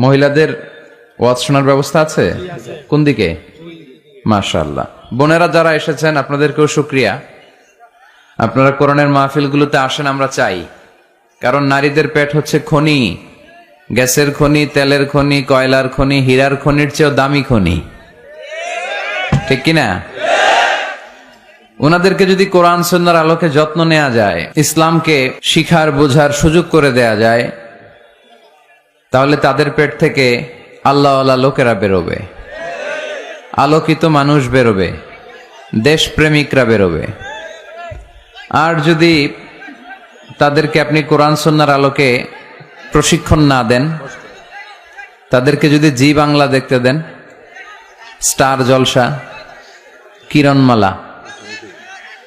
মহিলাদের ওয়াজ শোনার ব্যবস্থা আছে? কোন দিকে? মাশাআল্লাহ। বোনেরা যারা এসেছেন আপনাদেরকেও শুক্রিয়া। আপনারা কোরআনের মাহফিলগুলোতে আসেন আমরা চাই। কারণ নারীদের পেট হচ্ছে খনি। গ্যাসের খনি তেলের খনি কয়লার খনি হীরার খনির চেয়েও দামি খনি। ঠিক কিনা? ওনাদেরকে যদি কোরআন সন্ন্যার আলোকে যত্ন নেওয়া যায় ইসলামকে শিখার বোঝার সুযোগ করে দেয়া যায় তাহলে তাদের পেট থেকে আল্লাহ আল্লাহ লোকেরা বেরোবে। আলোকিত মানুষ বেরোবে। দেশপ্রেমিকরা বেরোবে। আর যদি তাদেরকে আপনি কোরআন সন্ন্যার আলোকে প্রশিক্ষণ না দেন, তাদেরকে যদি জি বাংলা দেখতে দেন, স্টার জলসা, কিরণমালা,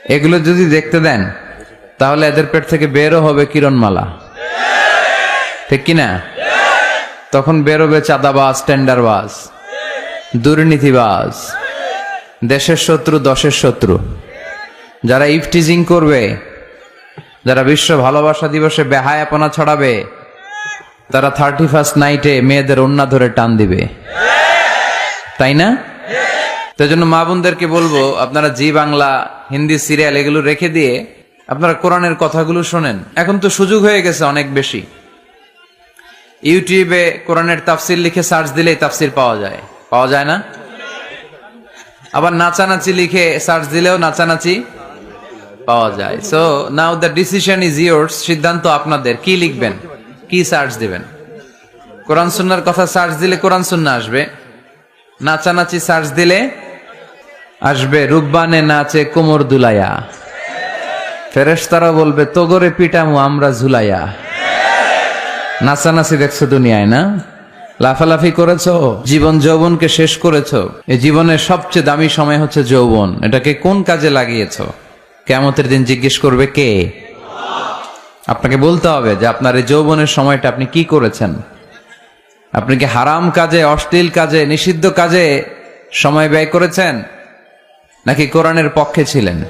এগুলো যদি দেখতে দেন, তাহলে এদের পেট থেকে বেরও হবে কিরণমালা। ঠিক কিনা? তখন বেরোবে চাঁদাবাজ, টেন্ডারবাজ, দুর্নীতিবাজ, দেশের শত্রু, দশের শত্রু। যারা ইফটিজিং করবে, যারা বিশ্ব ভালোবাসা দিবসে বেহায়াপনা ছড়াবে, তারা থার্টি ফার্স্ট নাইটে মেয়েদের অন্যা ধরে টান দিবে। তাই না? তাই জন্য মা বোনদেরকে বলব, আপনারা জি বাংলা, হিন্দি সিরিয়াল এগুলো রেখে দিয়ে আপনারা কোরআনের কথাগুলো শোনেন। এখন তো সুযোগ হয়ে গেছে অনেক বেশি। ইউটিউবে কোরআনের তাফসির লিখে সার্চ দিলেই তাফসির পাওয়া যায়। পাওয়া যায় না? আবার নাচানাচি লিখে সার্চ দিলেও নাচানাচি পাওয়া যায়। So now the decision is yours সিদ্ধান্ত আপনাদের। কি লিখবেন? কি সার্চ দিবেন? কোরআন সুন্নার কথা সার্চ দিলে কোরআন সুন্না আসবে। নাচানাচি সার্চ দিলে আসবে রুব্বানে নাচে কোমর দুলাইয়া। ফেরেশতারা বলবে, তোগরে পিটামু, আমরা ঝুলাইয়া। নাচানাচি দেখছ দুনিয়ায়, না? লাফালাফি করেছ? জীবন যৌবনকে শেষ করেছ? এই জীবনের সবচেয়ে দামি সময় হচ্ছে যৌবন। এটাকে কোন কাজে লাগিয়েছ? কেমতের দিন জিজ্ঞেস করবে কে? আপনাকে বলতে হবে যে আপনার এই যৌবনের সময়টা আপনি কি করেছেন? আপনি কি হারাম কাজে, অশ্লীল কাজে, নিষিদ্ধ কাজে সময় ব্যয় করেছেন? নাকি কোরআনের পক্ষে ছিলেন?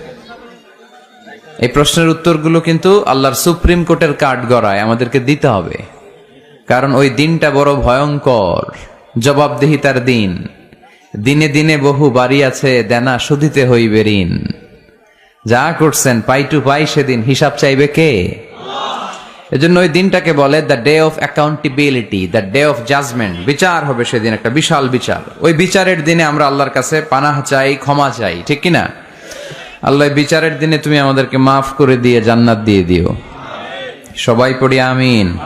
এই প্রশ্নের উত্তরগুলো কিন্তু আল্লাহর সুপ্রিম কোর্টের কাঠ গড়ায় আমাদেরকে দিতে হবে। কারণ ওই দিনটা বড় ভয়ঙ্কর। জবাবদিহিতার দিন। দিনে দিনে বহু বাড়ি আছে, দেনা শুধিতে হইবে ঋণ। যা করছেন পাই টু পাই সেদিন হিসাব চাইবে কে? এজন্য ওই দিনটাকে বলে the day of accountability, the day of judgement. বিচার হবে সেদিন, একটা বিশাল বিচার। ওই বিচারের দিনে আমরা আল্লাহর কাছে পানাহ চাই, ক্ষমা চাই, ঠিক কিনা? আল্লাহ বিচারের দিনে তুমি আমাদেরকে মাফ করে দিয়ে জান্নাত দিয়ে দিও। সবাই পড়ি আমিন।